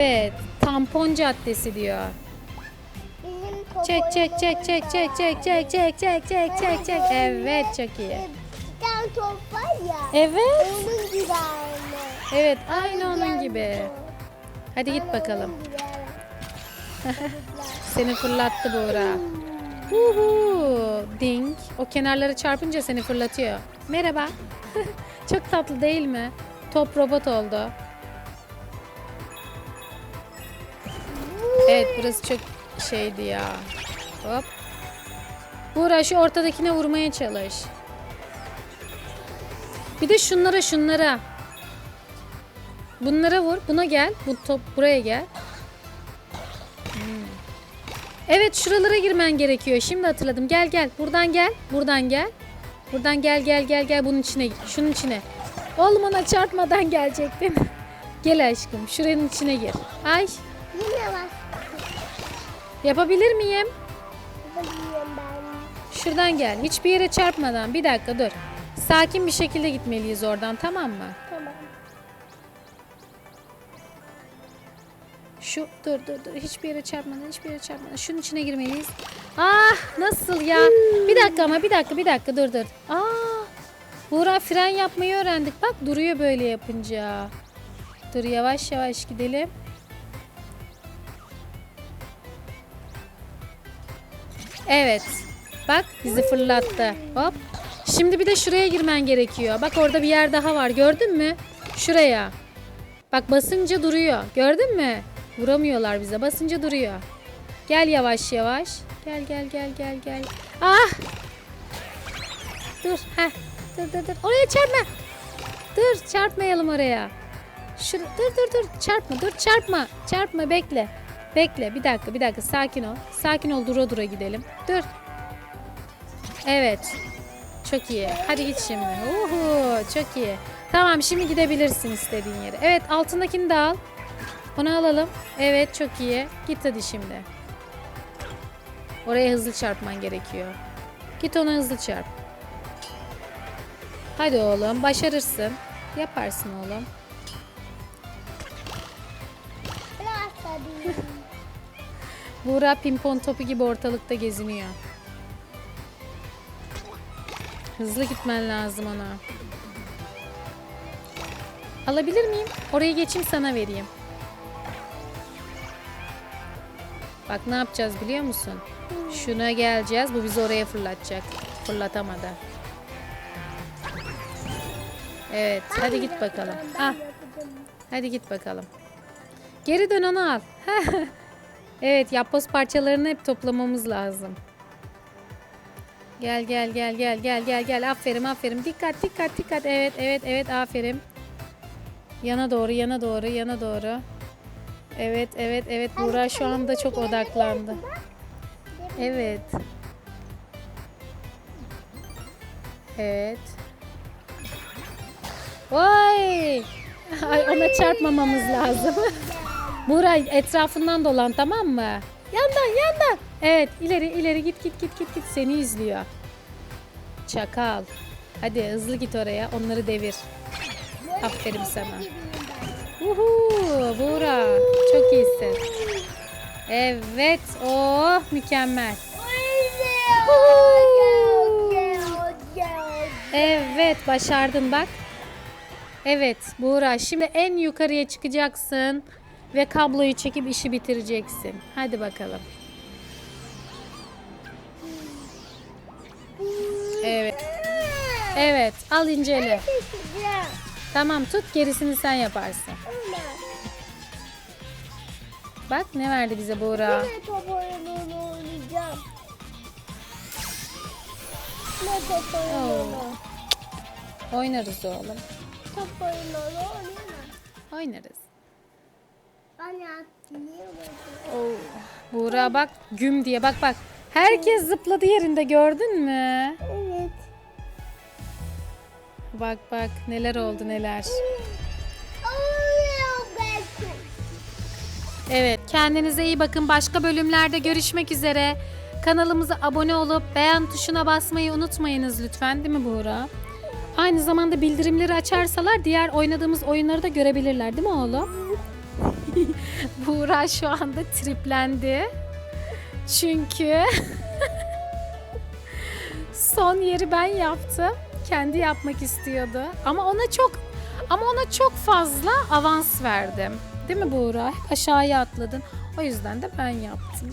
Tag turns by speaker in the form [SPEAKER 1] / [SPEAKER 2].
[SPEAKER 1] Evet. Tampon caddesi diyor.
[SPEAKER 2] Bizim
[SPEAKER 1] Çek çek çek çek çek çek çek çek çek çek çek çek. Evet çok iyi.
[SPEAKER 2] Bir tane top var ya.
[SPEAKER 1] Evet.
[SPEAKER 2] Onun gibi aynı.
[SPEAKER 1] Evet aynı onun gibi. Hadi git bakalım.
[SPEAKER 2] Onun gibi.
[SPEAKER 1] Seni fırlattı Buğra. Uhu, ding. O kenarları çarpınca seni fırlatıyor. Merhaba. Çok tatlı değil mi? Top robot oldu. Evet burası çok şeydi ya. Hop. Buğra şu ortadakine vurmaya çalış. Bir de şunlara şunlara. Bunlara vur. Buna gel. Bu top buraya gel. Evet şuralara girmen gerekiyor. Şimdi hatırladım. Gel gel. Buradan gel. Buradan gel. Buradan gel gel gel gel bunun içine. Şunun içine. Oğlum ona çarpmadan gelecektin. gel aşkım. Şuranın içine gir. Ay
[SPEAKER 2] Yine var.
[SPEAKER 1] Yapabilir miyim?
[SPEAKER 2] Biliyorum ben.
[SPEAKER 1] Şuradan gel. Hiçbir yere çarpmadan. Bir dakika dur. Sakin bir şekilde gitmeliyiz oradan tamam mı?
[SPEAKER 2] Tamam.
[SPEAKER 1] Şu dur dur dur hiçbir yere çarpmadan hiçbir yere çarpmadan şunun içine girmeliyiz. Ah nasıl ya? Bir dakika ama bir dakika bir dakika dur dur. Aa Buğra fren yapmayı öğrendik. Bak duruyor böyle yapınca. Dur yavaş yavaş gidelim. Evet. Bak bizi fırlattı. Hop. Şimdi bir de şuraya girmen gerekiyor. Bak orada bir yer daha var. Gördün mü? Şuraya. Bak basınca duruyor. Gördün mü? Vuramıyorlar bize. Basınca duruyor. Gel yavaş yavaş. Gel gel gel gel gel. Ah! Dur. Heh. Dur dur dur. Oraya çarpma. Dur çarpmayalım oraya. Şur dur dur dur. Çarpma dur çarpma. Çarpma bekle. Bekle bir dakika bir dakika sakin ol. Sakin ol dura dura gidelim. Dur. Evet. Çok iyi. Hadi git şimdi. Uhu, çok iyi. Tamam şimdi gidebilirsin istediğin yere. Evet altındakini de al. Onu alalım. Evet çok iyi. Git hadi şimdi. Oraya hızlı çarpman gerekiyor. Git ona hızlı çarp. Hadi oğlum başarırsın. Yaparsın oğlum.
[SPEAKER 2] Biraz.
[SPEAKER 1] Buğra pimpon topu gibi ortalıkta geziniyor. Hızlı gitmen lazım ona. Alabilir miyim? Oraya geçeyim sana vereyim. Bak ne yapacağız biliyor musun? Şuna geleceğiz. Bu bizi oraya fırlatacak. Fırlatamadı. Evet. Hadi git bakalım. Ah. Hadi git bakalım. Geri dön onu al. evet yapboz parçalarını hep toplamamız lazım. Gel gel gel gel gel gel gel. Aferin aferin. Dikkat dikkat dikkat. Evet evet evet aferin. Yana doğru yana doğru yana doğru. Evet evet evet Buğra şu anda çok odaklandı. Evet. Evet. Vay! Ay ona çarpmamamız lazım. Buğra etrafından dolan tamam mı? Yandan yandan. Evet ileri ileri git git git git git seni izliyor. Çakal. Hadi hızlı git oraya onları devir. Aferin sana. Uhu, Buğra çok iyisin. Evet oh mükemmel. Evet başardın bak. Evet Buğra şimdi en yukarıya çıkacaksın ve kabloyu çekip işi bitireceksin. Hadi bakalım. Evet. Evet al incele. Tamam tut gerisini sen yaparsın. Bak ne verdi bize Buğra.
[SPEAKER 2] Ne top oyununu oynayacağım. Ne top oyununu?
[SPEAKER 1] Oynarız oğlum.
[SPEAKER 2] Top oyununu oynayamam.
[SPEAKER 1] Oynarız. Oo. Buğra bak güm diye bak bak. Herkes zıpladı yerinde gördün mü?
[SPEAKER 2] Evet.
[SPEAKER 1] Bak bak neler oldu neler. Evet kendinize iyi bakın. Başka bölümlerde görüşmek üzere. Kanalımıza abone olup beğen tuşuna basmayı unutmayınız lütfen değil mi Buğra? Aynı zamanda bildirimleri açarsalar diğer oynadığımız oyunları da görebilirler değil mi oğlum? Buğra şu anda triplendi. Çünkü son yeri ben yaptım. Kendi yapmak istiyordu. Ama ona çok ama ona çok fazla avans verdim. Değil mi Buğra? Aşağıya atladın. O yüzden de ben yaptım.